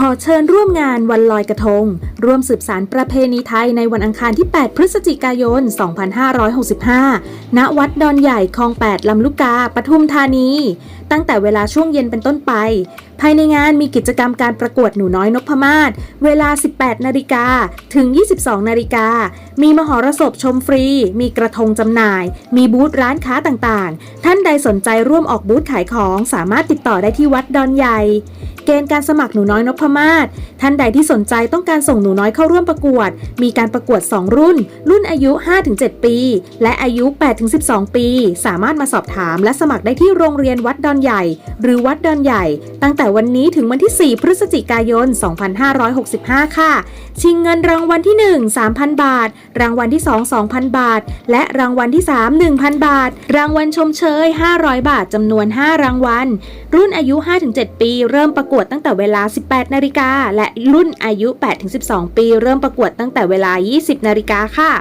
ขอเชิญร่วมงานวันลอยกระทง ร่วมสืบสารประเพณีไทยในวันอังคารที่ 8 พฤศจิกายน 2565 ณ วัดดอนใหญ่คลอง 8 ลำลูกกา ปทุมธานี ตั้งแต่เวลาช่วงเย็นเป็นต้นไป ภายในงานมีกิจกรรมการประกวดหนูน้อยนพมาศ เวลา 18 นาฬิกา ถึง 22 นาฬิกา มีมหรสพชมฟรี มีกระทงจำหน่าย มีบูธร้านค้าต่างๆ ท่านใดสนใจร่วมออกบูธขายของสามารถติดต่อได้ที่วัดดอนใหญ่ เกณฑ์การสมัครหนูน้อยนพมาศท่านใดที่สนใจต้องการส่งหนูน้อยเข้าร่วมประกวด มีการประกวด 2 รุ่น รุ่นอายุ 5-7 ปี และอายุ 8-12 ปี สามารถมาสอบถามและสมัครได้ที่โรงเรียนวัดดอนใหญ่หรือวัดดอนใหญ่ ตั้งแต่วันนี้ถึงวันที่ 4 พฤศจิกายน 2565 ค่ะ ชิงเงินรางวัลที่ 1 3,000 บาท รางวัลที่ 2 2,000 บาท และรางวัลที่ 3 1,000 บาท รางวัลชมเชย 500 บาทจำนวน 5 รางวัล รุ่นอายุ 5-7 ปี เริ่มประกวดตั้งแต่เวลา 18 นาฬิกาและรุ่นอายุ 8-12 ปี เริ่มประกวดตั้งแต่เวลา 20 นาฬิกาค่ะ